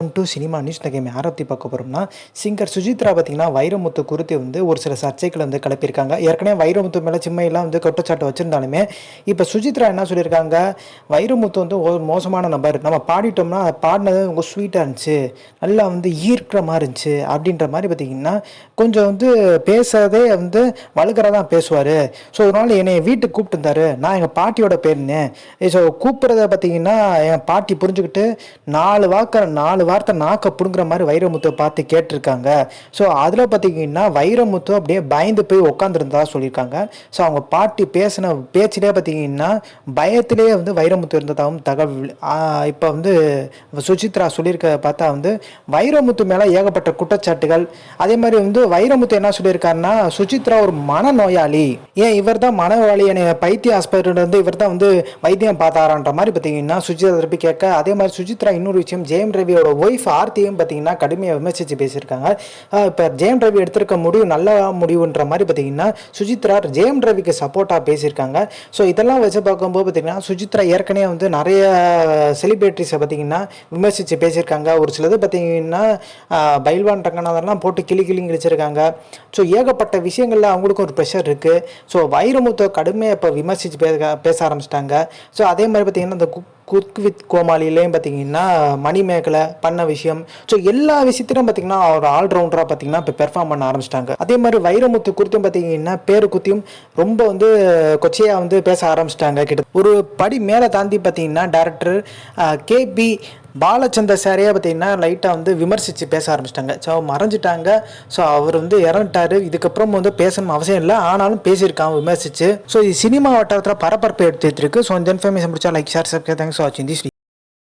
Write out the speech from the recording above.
To cinema news இந்த game யாரை பற்றி பார்க்க போகிறோம்னா சிங்கர் சுஜித்ரா பார்த்தீங்கன்னா வைரமுத்து குறித்து வந்து ஒரு சில சர்ச்சைகளை வந்து கிளப்பியிருக்காங்க. ஏற்கனவே வைரமுத்து மேலே சிம்மையெல்லாம் வந்து குற்றச்சாட்டு வச்சுருந்தாலுமே இப்போ சுஜித்ரா என்ன சொல்லியிருக்காங்க? வைரமுத்து வந்து ஒரு மோசமான நபர். நம்ம பாடிட்டோம்னா பாடினது ரொம்ப ஸ்வீட்டாக இருந்துச்சு. நல்லா வந்து ஈர்க்கிற மாதிரி இருந்துச்சு. அப்படின்ற மாதிரி பார்த்தீங்கன்னா கொஞ்சம் வந்து பேசுறதே வந்து வழுக்கிறா தான் பேசுவார். ஸோ ஒரு நாள் என்னை வீட்டுக்கு கூப்பிட்டு இருந்தாரு. நான் எங்கள் பாட்டியோட பேருன்னு. ஸோ கூப்பிட்றத பார்த்தீங்கன்னா என் பாட்டி புரிஞ்சுக்கிட்டு நாலு வாக்கிற நாலு வார்த்தை நாக்க பிடுங்குற மாதிரி வைரமுத்துவை பார்த்து கேட்டிருக்காங்க. ஸோ அதில் பார்த்தீங்கன்னா வைரமுத்து அப்படியே பயந்து போய் உட்காந்துருந்ததா சொல்லியிருக்காங்க. ஸோ அவங்க பாட்டி பேசின பேச்சிலே பார்த்தீங்கன்னா பயத்திலே வந்து வைரமுத்து இருந்ததாகவும் தகவல் இப்போ வந்து சுசித்ரா சொல்லியிருக்க பார்த்தா வந்து வைரமுத்து மேலே ஏகப்பட்ட குற்றச்சாட்டுகள். அதே மாதிரி வந்து வைரமுத்து என்ன சொல்லியிருக்காருன்னா சுசித்ரா ஒரு மனநோயாளி. ஏன் இவர் தான் மனநோயாளி? என பைத்திய ஆஸ்பத்திரியில் இருந்து இவர் தான் வந்து வைத்தியம் பார்த்தாரான்ற மாதிரி பார்த்தீங்கன்னா சுஜித்ரா திருப்பி கேட்க அதே மாதிரி சுஜித்ரா இன்னொரு விஷயம் ஜெயம் ரவியோட ஒய்ஃப் ஆர்த்தியும் பார்த்தீங்கன்னா கடுமையாக விமர்சித்து பேசியிருக்காங்க. இப்போ ஜெயம் ரவி எடுத்திருக்க முடிவு நல்ல முடிவுன்ற மாதிரி பார்த்தீங்கன்னா சுஜித்ரா ஜெயம் ரவிக்கு சப்போர்ட்டாக பேசியிருக்காங்க. ஸோ இதெல்லாம் வச்சு பார்க்கும்போது பார்த்தீங்கன்னா சுஜித்ரா ஏற்கனவே வந்து நிறைய செலிபிரிட்டிஸை பார்த்தீங்கன்னா விமர்சித்து பேசியிருக்காங்க. ஒரு சிலது பார்த்தீங்கன்னா பைல்வான் ரங்கநாதன்லாம் போட்டு கிளி கிளி கிழிச்சிருக்காங்க. ஸோ ஏகப்பட்ட விஷயங்களில் அவங்களுக்கும் ஒரு ப்ரெஷர் இருக்குது ஸோ வைரமுத்தை கடுமையாக இப்போ விமர்சித்து பேச பேச ஆரம்பிச்சிட்டாங்க. ஸோ அதே மாதிரி பார்த்தீங்கன்னா இந்த குக் குக் வித் கோமாளிலையும் பார்த்தீங்கன்னா மணிமேகலை பண்ண விஷயம். ஸோ எல்லா விஷயத்திலும் பார்த்தீங்கன்னா அவர் ஆல்ரவுண்டராக பார்த்தீங்கன்னா இப்போ பெர்ஃபார்ம் பண்ண ஆரம்பிச்சிட்டாங்க. அதே மாதிரி வைரமுத்து குறித்தும் பார்த்தீங்கன்னா பேரு குத்தியும் ரொம்ப வந்து கொச்சையாக வந்து பேச ஆரம்பிச்சிட்டாங்க கிட்ட ஒரு படி மேலே தாண்டி பார்த்தீங்கன்னா டேரக்டர் கேபி பாலச்சந்தர் சாரையே பார்த்தீங்கன்னா லைட்டாக வந்து விமர்சித்து பேச ஆரம்பிச்சிட்டாங்க. ஸோ மறைஞ்சிட்டாங்க. ஸோ அவர் வந்து இறந்துட்டாரு. இதுக்கப்புறம் வந்து பேசணும் அவசியம் இல்லை. ஆனாலும் பேசியிருக்கான் விமர்சித்து ஸோ இது சினிமா வட்டாரத்தில் பரபரப்பு எடுத்துட்டு இருக்கு. ஸோ இந்த இன்ஃபர்மேஷன் முடிச்சா லைக் ஷேர் சப்ஸ்கிரைப் தேங்க்ஸ் வாட்சிங் திஸ்